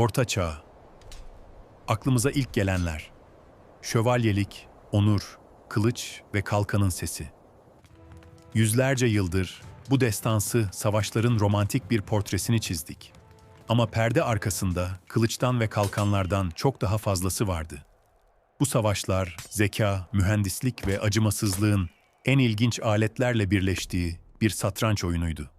Orta Çağ. Aklımıza ilk gelenler. Şövalyelik, onur, kılıç ve kalkanın sesi. Yüzlerce yıldır bu destansı savaşların romantik bir portresini çizdik. Ama perde arkasında kılıçtan ve kalkanlardan çok daha fazlası vardı. Bu savaşlar zeka, mühendislik ve acımasızlığın en ilginç aletlerle birleştiği bir satranç oyunuydu.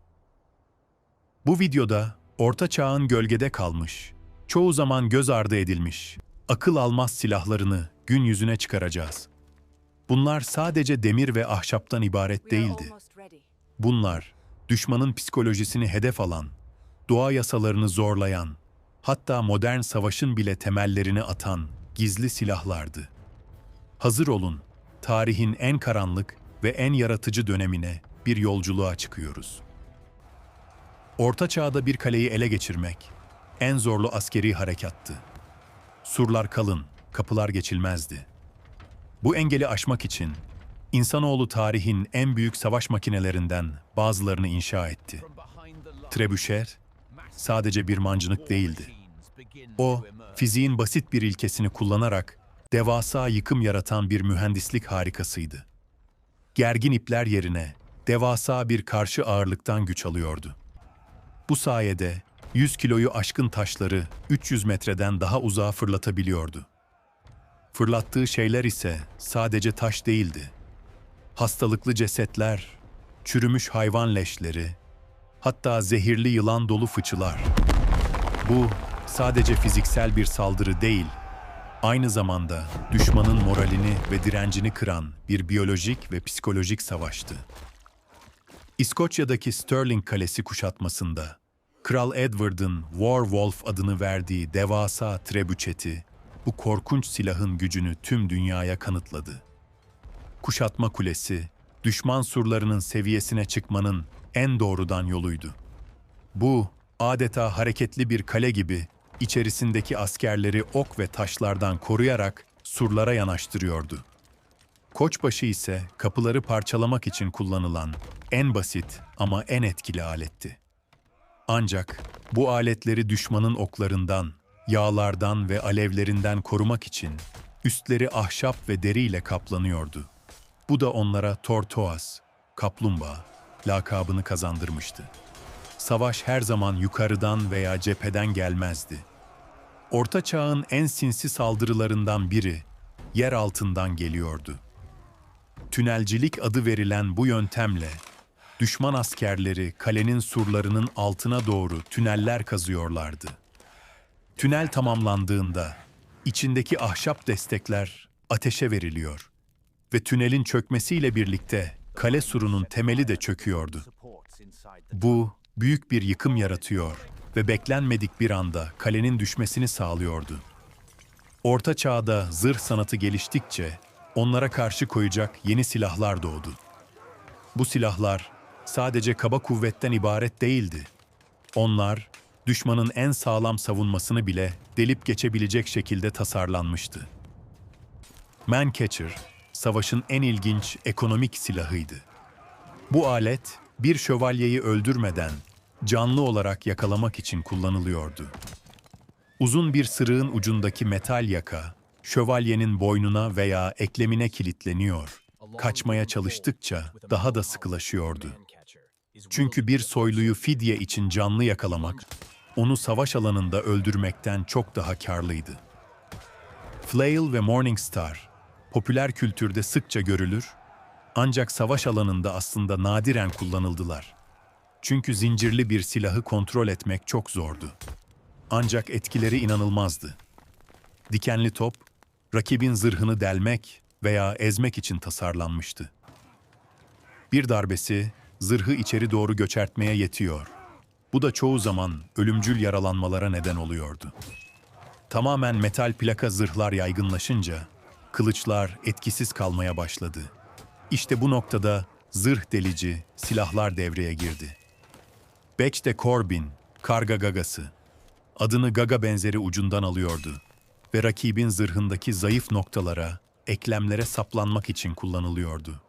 Bu videoda Orta Çağ'ın gölgede kalmış, çoğu zaman göz ardı edilmiş, akıl almaz silahlarını gün yüzüne çıkaracağız. Bunlar sadece demir ve ahşaptan ibaret değildi. Bunlar düşmanın psikolojisini hedef alan, doğa yasalarını zorlayan, hatta modern savaşın bile temellerini atan gizli silahlardı. Hazır olun, tarihin en karanlık ve en yaratıcı dönemine bir yolculuğa çıkıyoruz. Orta Çağ'da bir kaleyi ele geçirmek en zorlu askeri harekattı. Surlar kalın, kapılar geçilmezdi. Bu engeli aşmak için insanoğlu tarihin en büyük savaş makinelerinden bazılarını inşa etti. Trebüşer sadece bir mancınık değildi. O, fiziğin basit bir ilkesini kullanarak devasa yıkım yaratan bir mühendislik harikasıydı. Gergin ipler yerine devasa bir karşı ağırlıktan güç alıyordu. Bu sayede 100 kiloyu aşkın taşları 300 metreden daha uzağa fırlatabiliyordu. Fırlattığı şeyler ise sadece taş değildi. Hastalıklı cesetler, çürümüş hayvan leşleri, hatta zehirli yılan dolu fıçılar. Bu sadece fiziksel bir saldırı değil, aynı zamanda düşmanın moralini ve direncini kıran bir biyolojik ve psikolojik savaştı. İskoçya'daki Stirling Kalesi kuşatmasında Kral Edward'ın War Wolf adını verdiği devasa trebüçeti bu korkunç silahın gücünü tüm dünyaya kanıtladı. Kuşatma kulesi, düşman surlarının seviyesine çıkmanın en doğrudan yoluydu. Bu, adeta hareketli bir kale gibi içerisindeki askerleri ok ve taşlardan koruyarak surlara yanaştırıyordu. Koçbaşı ise kapıları parçalamak için kullanılan en basit ama en etkili aletti. Ancak bu aletleri düşmanın oklarından, yağlardan ve alevlerinden korumak için üstleri ahşap ve deriyle kaplanıyordu. Bu da onlara Tortoas, kaplumbağa lakabını kazandırmıştı. Savaş her zaman yukarıdan veya cepheden gelmezdi. Orta Çağ'ın en sinsi saldırılarından biri yer altından geliyordu. Tünelcilik adı verilen bu yöntemle düşman askerleri kalenin surlarının altına doğru tüneller kazıyorlardı. Tünel tamamlandığında içindeki ahşap destekler ateşe veriliyor ve tünelin çökmesiyle birlikte kale surunun temeli de çöküyordu. Bu büyük bir yıkım yaratıyor ve beklenmedik bir anda kalenin düşmesini sağlıyordu. Orta çağda zırh sanatı geliştikçe onlara karşı koyacak yeni silahlar doğdu. Bu silahlar sadece kaba kuvvetten ibaret değildi. Onlar düşmanın en sağlam savunmasını bile delip geçebilecek şekilde tasarlanmıştı. Mancatcher, savaşın en ilginç ekonomik silahıydı. Bu alet bir şövalyeyi öldürmeden canlı olarak yakalamak için kullanılıyordu. Uzun bir sırığın ucundaki metal yaka, şövalyenin boynuna veya eklemine kilitleniyor. Kaçmaya çalıştıkça daha da sıkılaşıyordu. Çünkü bir soyluyu fidye için canlı yakalamak, onu savaş alanında öldürmekten çok daha karlıydı. Flail ve Morningstar, popüler kültürde sıkça görülür, ancak savaş alanında aslında nadiren kullanıldılar. Çünkü zincirli bir silahı kontrol etmek çok zordu. Ancak etkileri inanılmazdı. Dikenli top, rakibin zırhını delmek veya ezmek için tasarlanmıştı. Bir darbesi zırhı içeri doğru göçertmeye yetiyor. Bu da çoğu zaman ölümcül yaralanmalara neden oluyordu. Tamamen metal plaka zırhlar yaygınlaşınca kılıçlar etkisiz kalmaya başladı. İşte bu noktada zırh delici silahlar devreye girdi. Beck de Corbin, karga gagası. Adını gaga benzeri ucundan alıyordu ve rakibin zırhındaki zayıf noktalara, eklemlere saplanmak için kullanılıyordu.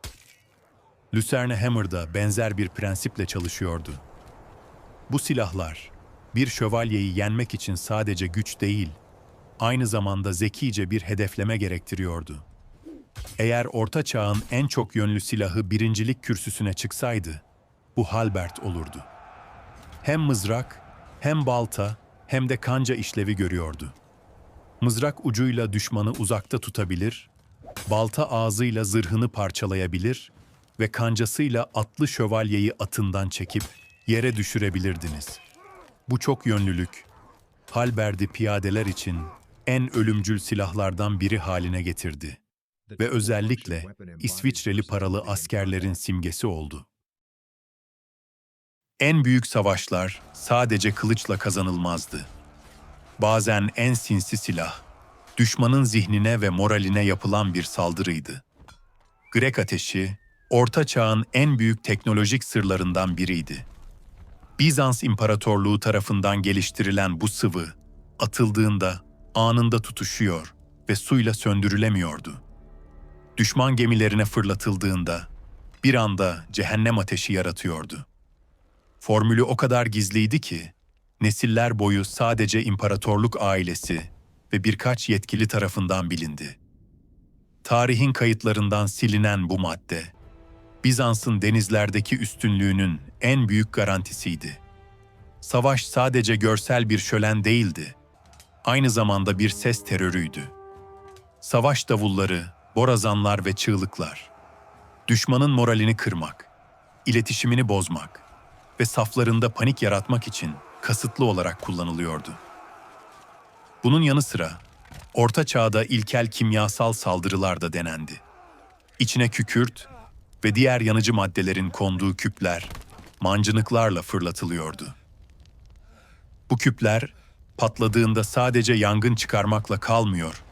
Lucerne Hammer da benzer bir prensiple çalışıyordu. Bu silahlar, bir şövalyeyi yenmek için sadece güç değil, aynı zamanda zekice bir hedefleme gerektiriyordu. Eğer Orta Çağ'ın en çok yönlü silahı birincilik kürsüsüne çıksaydı, bu halbert olurdu. Hem mızrak, hem balta, hem de kanca işlevi görüyordu. Mızrak ucuyla düşmanı uzakta tutabilir, balta ağzıyla zırhını parçalayabilir ve kancasıyla atlı şövalyeyi atından çekip yere düşürebilirdiniz. Bu çok yönlülük, Halberdi piyadeler için en ölümcül silahlardan biri haline getirdi ve özellikle İsviçreli paralı askerlerin simgesi oldu. En büyük savaşlar sadece kılıçla kazanılmazdı. Bazen en sinsi silah, düşmanın zihnine ve moraline yapılan bir saldırıydı. Grek ateşi, Orta Çağ'ın en büyük teknolojik sırlarından biriydi. Bizans İmparatorluğu tarafından geliştirilen bu sıvı, atıldığında anında tutuşuyor ve suyla söndürülemiyordu. Düşman gemilerine fırlatıldığında bir anda cehennem ateşi yaratıyordu. Formülü o kadar gizliydi ki, nesiller boyu sadece imparatorluk ailesi ve birkaç yetkili tarafından bilindi. Tarihin kayıtlarından silinen bu madde, Bizans'ın denizlerdeki üstünlüğünün en büyük garantisiydi. Savaş sadece görsel bir şölen değildi, aynı zamanda bir ses terörüydü. Savaş davulları, borazanlar ve çığlıklar. Düşmanın moralini kırmak, iletişimini bozmak ve saflarında panik yaratmak için kasıtlı olarak kullanılıyordu. Bunun yanı sıra Orta Çağ'da ilkel kimyasal saldırılar da denendi. İçine kükürt ve diğer yanıcı maddelerin konduğu küpler mancınıklarla fırlatılıyordu. Bu küpler patladığında sadece yangın çıkarmakla kalmıyor,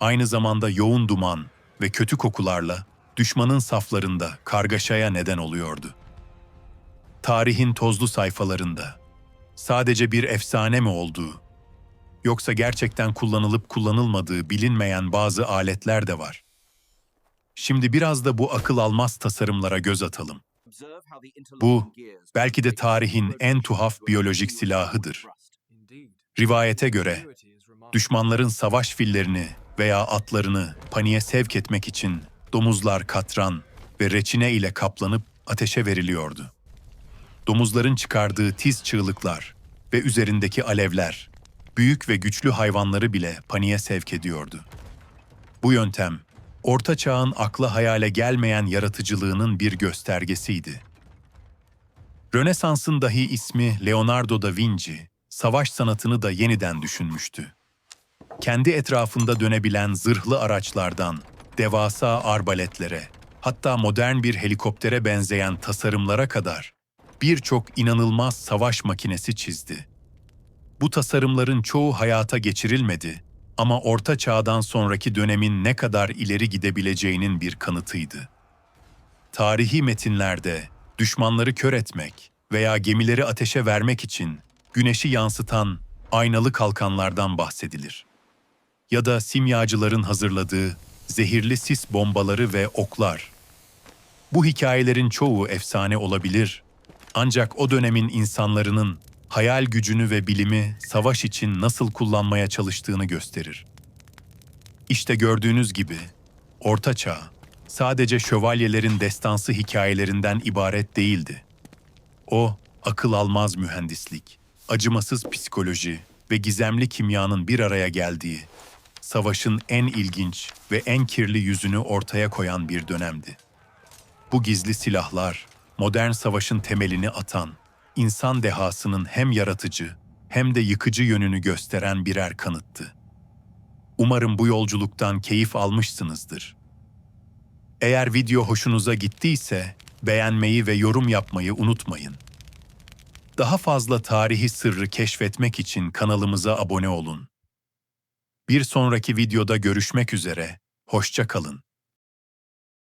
aynı zamanda yoğun duman ve kötü kokularla düşmanın saflarında kargaşaya neden oluyordu. Tarihin tozlu sayfalarında sadece bir efsane mi olduğu, yoksa gerçekten kullanılıp kullanılmadığı bilinmeyen bazı aletler de var. Şimdi biraz da bu akıl almaz tasarımlara göz atalım. Bu belki de tarihin en tuhaf biyolojik silahıdır. Rivayete göre düşmanların savaş fillerini veya atlarını paniğe sevk etmek için domuzlar katran ve reçine ile kaplanıp ateşe veriliyordu. Domuzların çıkardığı tiz çığlıklar ve üzerindeki alevler büyük ve güçlü hayvanları bile paniğe sevk ediyordu. Bu yöntem Orta Çağ'ın akla hayale gelmeyen yaratıcılığının bir göstergesiydi. Rönesans'ın dahi ismi Leonardo da Vinci, savaş sanatını da yeniden düşünmüştü. Kendi etrafında dönebilen zırhlı araçlardan, devasa arbaletlere, hatta modern bir helikoptere benzeyen tasarımlara kadar birçok inanılmaz savaş makinesi çizdi. Bu tasarımların çoğu hayata geçirilmedi ama Orta Çağ'dan sonraki dönemin ne kadar ileri gidebileceğinin bir kanıtıydı. Tarihi metinlerde düşmanları kör etmek veya gemileri ateşe vermek için güneşi yansıtan aynalı kalkanlardan bahsedilir. Ya da simyacıların hazırladığı zehirli sis bombaları ve oklar. Bu hikayelerin çoğu efsane olabilir ancak o dönemin insanlarının hayal gücünü ve bilimi savaş için nasıl kullanmaya çalıştığını gösterir. İşte gördüğünüz gibi Orta Çağ sadece şövalyelerin destansı hikayelerinden ibaret değildi. O akıl almaz mühendislik, acımasız psikoloji ve gizemli kimyanın bir araya geldiği, savaşın en ilginç ve en kirli yüzünü ortaya koyan bir dönemdi. Bu gizli silahlar, modern savaşın temelini atan, insan dehasının hem yaratıcı hem de yıkıcı yönünü gösteren birer kanıttı. Umarım bu yolculuktan keyif almışsınızdır. Eğer video hoşunuza gittiyse beğenmeyi ve yorum yapmayı unutmayın. Daha fazla tarihi sırrı keşfetmek için kanalımıza abone olun. Bir sonraki videoda görüşmek üzere, hoşça kalın.